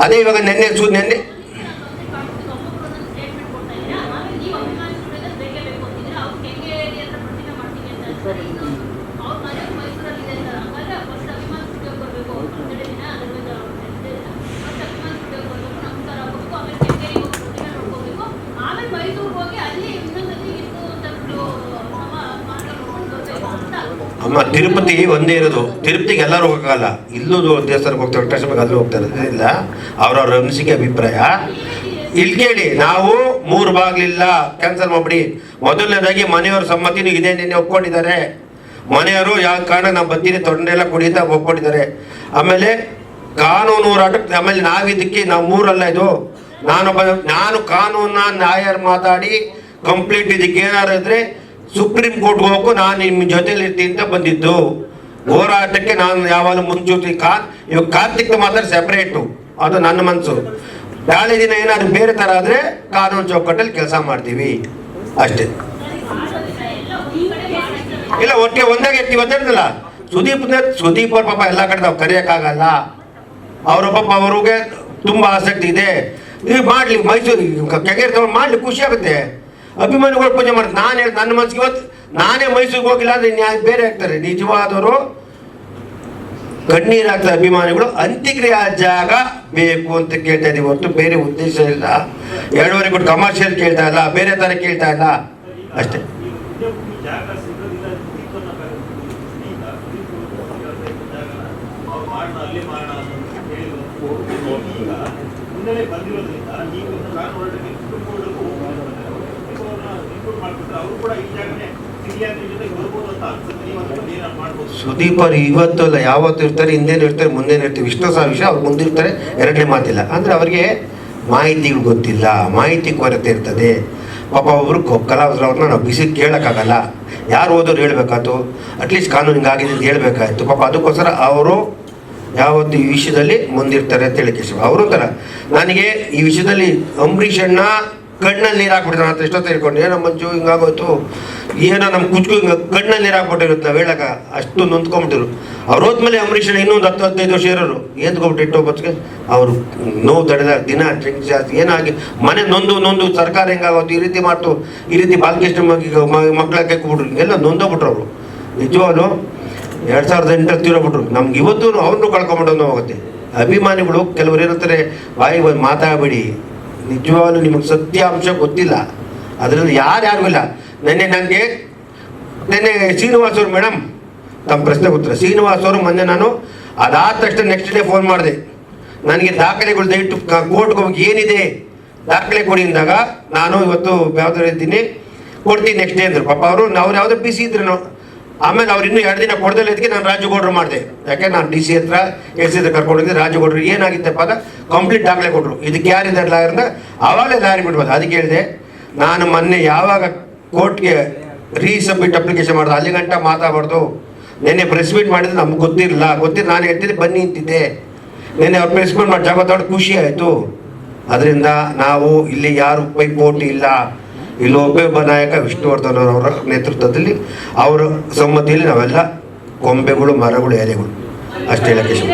ಅದೇ ಇವಾಗ ನೆನ್ನೆ ಸು ನೆನ್ನೆ? ಆಮೇಲೆ ಮೈಸೂರಿಗೆ ಹೋಗಿ ಅಲ್ಲಿ ಇನ್ನೊಂದ್ಸತಿ ಇಷ್ಟು ತಟ್ಟು ಸಮ ಮಾಡ್ಕೊಂಡು ಬರ್ಬೇಕು ಅಂತ ಅಮ್ಮ, ತಿರುಪತಿ ಒಂದೇ ಇರೋದು. ತಿರುಪತಿಗೆ ಎಲ್ಲರೂ ಹೋಗಲ್ಲ. ಇಲ್ಲೂ ದೇವಸ್ಥಾನಕ್ಕೆ ಹೋಗ್ತಾರೆ ವೆಂಕಟೇಶ್ವರಕ್ಕೆ ಅಲ್ಲೂ ಹೋಗ್ತಾರೆ. ಇಲ್ಲ. ಅವ್ರವ್ರ ಅನಿಸಿಕೆ ಅಭಿಪ್ರಾಯ. ಇಲ್ಲಿ ಕೇಳಿ, ನಾವು ಮೂರು ಬಾಗ್ಲಿಲ್ಲ. ಕ್ಯಾನ್ಸಲ್ ಮಾಡಿಬಿಡಿ. ಮೊದಲನೇದಾಗಿ ಮನೆಯವ್ರ ಸಮ್ಮತಿನೂ ಇದೆ ನಿನ್ನೆ ಒಪ್ಕೊಂಡಿದ್ದಾರೆ. ಮನೆಯವರು ಯಾವ ಕಾರಣ ನಾವು ಬರ್ತೀನಿ ತೊಂದರೆಲ್ಲ ಕುಡಿಯುತ್ತಾ ಒಪ್ಕೊಂಡಿದ್ದಾರೆ. ಆಮೇಲೆ ಕಾನೂನು ಹೋರಾಟಕ್ಕೆ ಆಮೇಲೆ ನಾವಿದ್ದಕ್ಕೆ ನಾವು ಮೂರಲ್ಲ ಇದು. ನಾನೊಬ್ಬ ನಾನು ಕಾನೂನ ನ್ಯಾಯರ್ ಮಾತಾಡಿ ಕಂಪ್ಲೀಟ್ ಇದಕ್ಕೆ ಏನಾರು ಇದ್ರೆ ಸುಪ್ರೀಂ ಕೋರ್ಟ್ಗೆ ಹೋಗು ನಾನು ನಿಮ್ಮ ಜೊತೆಲಿ ಅಂತ ಬಂದಿದ್ದು. ಹೋರಾಟಕ್ಕೆ ನಾನು ಯಾವಾಗಲೂ ಮುಂಚೂತಿ ಕಾ ಇವಾಗ ಕಾರ್ತಿಕ್ ಮಾತ್ರ ಸೆಪರೇಟು ಅದು ನನ್ನ ಮನಸ್ಸು ನಾಳೆ ದಿನ ಏನಾದ್ರು ಬೇರೆ ಥರ ಆದರೆ ಕಾನೂನು ಚೌಕಟ್ಟಲ್ಲಿ ಕೆಲಸ ಮಾಡ್ತೀವಿ. ಅಷ್ಟೇ. ಇಲ್ಲ, ಒಟ್ಟಿಗೆ ಒಂದಾಗಿ ಇರ್ತೀವಿ ಗೊತ್ತಿರ್ತಲ್ಲ ಸುದೀಪ್ ಸುದೀಪ್ ಅವ್ರ ಪಾಪ ಎಲ್ಲ ಕಡೆ ನಾವು ಕರೆಯೋಕ್ಕಾಗಲ್ಲ. ಅವ್ರ ಪಾಪ ಅವ್ರಿಗೆ ತುಂಬ ಆಸಕ್ತಿ ಇದೆ. ನೀವು ಮಾಡಲಿ, ಮೈಸೂರು ಕೆಗೆ ಮಾಡಲಿ, ಖುಷಿ ಆಗುತ್ತೆ. ಅಭಿಮಾನಿಗಳು ಪೂಜೆ ಮಾಡ್ತಾರೆ ನಾನು ಹೇಳಿ ನನ್ನ ಮನಸ್ಸಿಗೆ ಇವತ್ತು ನಾನೇ ಮೈಸೂರಿಗೆ ಹೋಗಿಲ್ಲ ಅಂದ್ರೆ ಬೇರೆ ಆಗ್ತಾರೆ ನಿಜವಾದವರು ಕಣ್ಣೀರು ಅಭಿಮಾನಿಗಳು ಅಂತ್ಯಕ್ರಿಯೆ ಜಾಗ ಬೇಕು ಅಂತ ಕೇಳ್ತಾ ಇದೀವಿ ಹೊರತು ಬೇರೆ ಉದ್ದೇಶ ಇಲ್ಲ ಎರಡೂವರೆ ಕೊಟ್ಟು ಕಮರ್ಷಿಯಲ್ ಕೇಳ್ತಾ ಇಲ್ಲ ಬೇರೆ ಥರ ಕೇಳ್ತಾ ಇಲ್ಲ ಅಷ್ಟೇ ಜಾಗ ಸಿಗೋದಿಲ್ಲ ದೀಪನ ಈಗ ಅವ್ರು ಮಾಡೋಣ ಅಲ್ಲೇ ಮಾಡೋಣ ಅಂತ ಹೇಳಿದ್ರು ಈಗ ಮುನ್ನೆಲೆ ಬಂದಿರೋದ್ರಿಂದ ನೀವು ಮಾಡ್ಬಿಟ್ರೆ ಅವರು ಇವತ್ತು ಅಲ್ಲ ಯಾವತ್ತು ಇರ್ತಾರೆ, ಹಿಂದೇನು ಇರ್ತಾರೆ, ಮುಂದೇನು ಇರ್ತಾರೆ ವಿಷ್ಣು ಸಹ ವಿಷಯ, ಅವ್ರು ಮುಂದಿರ್ತಾರೆ ಎರಡನೇ ಮಾತಿಲ್ಲ. ಅಂದರೆ ಅವರಿಗೆ ಮಾಹಿತಿಗಳು ಗೊತ್ತಿಲ್ಲ, ಮಾಹಿತಿ ಕೊರತೆ ಇರ್ತದೆ. ಪಾಪ ಒಬ್ಬರು ಕಲಾವಿದ್ರು ಅವ್ರನ್ನ ನಾವು ಬಿಸಿ ಕೇಳೋಕ್ಕಾಗಲ್ಲ. ಯಾರು ಓದೋರು ಹೇಳ್ಬೇಕಾಯ್ತು? ಅಟ್ಲೀಸ್ಟ್ ಕಾನೂನು ಹಿಂಗಾಗಿದೆ ಅಂತ ಹೇಳ್ಬೇಕಾಯ್ತು. ಪಾಪ ಅದಕ್ಕೋಸ್ಕರ ಅವರು ಯಾವತ್ತು ಈ ವಿಷಯದಲ್ಲಿ ಮುಂದಿರ್ತಾರೆ ಅಂತ ಹೇಳಿ ಅವರು ಒಂಥರ ನನಗೆ ಈ ವಿಷಯದಲ್ಲಿ ಅಂಬರೀಷ್ ಅಣ್ಣ ಕಣ್ಣಲ್ಲಿ ನೀರು ಹಾಕ್ಬಿಡ್ತಾರೆ ಅಂತ ಎಷ್ಟೊತ್ತು ಹೇಳ್ಕೊಂಡು ಏನೋ ಮಂಜು ಹಿಂಗಾಗೋಯ್ತು. ಏನೋ ನಮ್ಮ ಕುಚ್ಕು ಹಿಂಗೆ ಕಣ್ಣಲ್ಲಿ ನೀರು ಹಾಕ್ಬಿಟ್ಟಿರುತ್ತೆ ನಾವು ಹೇಳಕ ಅಷ್ಟು ನೊಂದ್ಕೊಂಬಿಟ್ಟಿರು ಅವ್ರು ಹೋದ್ಮೇಲೆ ಅಂಬರೀಷ್ ಅಣ್ಣ ಇನ್ನೊಂದು ಹತ್ತು, ಹದಿನೈದು ವರ್ಷ ಇರೋರು. ಎದ್ಕೊಬಿಟ್ಟು ಬತ್ತಿಗೆ ಅವರು ನೋವು ತಡೆದ ದಿನ, ಡ್ರಿಂಕ್ ಜಾಸ್ತಿ, ಏನಾಗಿ ಮನೆ ನೊಂದು ನೊಂದು ಸರ್ಕಾರ ಹೆಂಗಾಗೋದು ಈ ರೀತಿ ಮಾಡ್ತು, ಈ ರೀತಿ ಬಾಲಕೃಷ್ಣ ಮಕ್ಕಳಕ್ಕೆ ಕೂಡ್ರು ಎಲ್ಲ ನೊಂದೋಗ್ಬಿಟ್ರು ಅವರು. ನಿಜವಾಗ್ಲು? ಎರಡು ಸಾವಿರದ ಎಂಟರಲ್ಲಿ ತೀರೋಗ್ಬಿಟ್ರು. ನಮ್ಗೆ ಇವತ್ತು ಅವ್ರನ್ನೂ ಕಳ್ಕೊಂಬಿಟ್ಟು ಹೋಗುತ್ತೆ ಅಭಿಮಾನಿಗಳು, ಕೆಲವರು ಏನಂತಾರೆ ಬಾಯಿ ಮಾತಾಡಬೇಡಿ. ನಿಜವಾಗ್ಲೂ ನಿಮಗೆ ಸತ್ಯಾಂಶ ಗೊತ್ತಿಲ್ಲ. ಅದರಲ್ಲಿ ಯಾರು ಯಾರು ಇಲ್ಲ. ನೆನ್ನೆ ನನಗೆ ನೆನ್ನೆ ಶ್ರೀನಿವಾಸ್ ಅವರು ಮೇಡಮ್ ತಮ್ಮ ಪ್ರಶ್ನೆ ಉತ್ತರ. ಶ್ರೀನಿವಾಸ್ ಅವರು ಮೊನ್ನೆ ನಾನು ಅದಾದ ತಕ್ಷಣ ನೆಕ್ಸ್ಟ್ ಡೇ ಫೋನ್ ಮಾಡಿದೆ. ನನಗೆ ದಾಖಲೆಗಳು ದಯವಿಟ್ಟು ಕೋರ್ಟ್ಗೆ ಹೋಗಿ ಏನಿದೆ? ದಾಖಲೆ ಕೊಡಿ ಅಂದಾಗ ನಾನು ಇವತ್ತು ಯಾವ್ದಾರು ಇದ್ದೀನಿ. ಕೊಡ್ತೀನಿ ನೆಕ್ಸ್ಟ್ ಡೇ ಅಂದರು. ಪಾಪ ಅವರು ಅವ್ರು ಯಾವುದೋ ಬಿಸಿ ಇದ್ರು ಆಮೇಲೆ ಅವ್ರು ಇನ್ನೂ ಎರಡು ದಿನ ಕೊಡ್ದಲ್ಲ ಇದಕ್ಕೆ ನಾನು ರಾಜಗೌಡರು ಮಾಡಿದೆ. ಯಾಕೆ? ನಾನು ಡಿ ಸಿ ಹತ್ರ ಎಸ್ ಹತ್ರ ಕರ್ಕೊಂಡಿದ್ದೆ ರಾಜಗೌಡರು ಏನಾಗಿತ್ತಪ್ಪ ಪದ ಕಂಪ್ಲೀಟ್ ದಾಖಲೆ ಕೊಟ್ಟರು ಇದಕ್ಕೆ ಯಾರಿದ್ದಾರೆ ಲಾಯರ್ನ ಆವಾಗಲೇ ಲಾಯರ್ ಬಿಡ್ಬೋದು. ಅದಕ್ಕೆ ಹೇಳಿದೆ, ನಾನು ಮೊನ್ನೆ ಯಾವಾಗ ಕೋರ್ಟ್ಗೆ ರೀಸಬ್ಮಿಟ್ ಅಪ್ಲಿಕೇಶನ್ ಮಾಡಿದೆ, ಅಲ್ಲಿ ಗಂಟ ಮಾತಾಡಬಾರ್ದು. ನೆನ್ನೆ ಪ್ರೆಸ್ ಮೀಟ್ ಮಾಡಿದ್ರೆ ನಮ್ಗೆ ಗೊತ್ತಿರಲಿಲ್ಲ. ಗೊತ್ತಿಲ್ಲ ನಾನು ಹೇಳ್ತಿದ್ದೆ ಬನ್ನಿ ಅಂತಿದ್ದೆ. ನೆನ್ನೆ ಅವ್ರು ಪ್ರೆಸ್ ಮೀಟ್ ಮಾಡಿ ಜಾಗ ಖುಷಿ ಆಯಿತು. ಅದರಿಂದ ನಾವು ಇಲ್ಲಿ ಯಾರು ಪೈಪೋಟಿ ಇಲ್ಲ. ಇಲ್ಲಿ ಒಬ್ಬೊಬ್ಬ ನಾಯಕ ವಿಷ್ಣುವರ್ಧನ್ ಅವರ ನೇತೃತ್ವದಲ್ಲಿ ಅವರ ಸಮ್ಮತಿಯಲ್ಲಿ ನಾವೆಲ್ಲ ಕೊಂಬೆಗಳು ಮರಗಳು ಎಲೆಗಳು. ಅಷ್ಟೇ ಇಷ್ಟ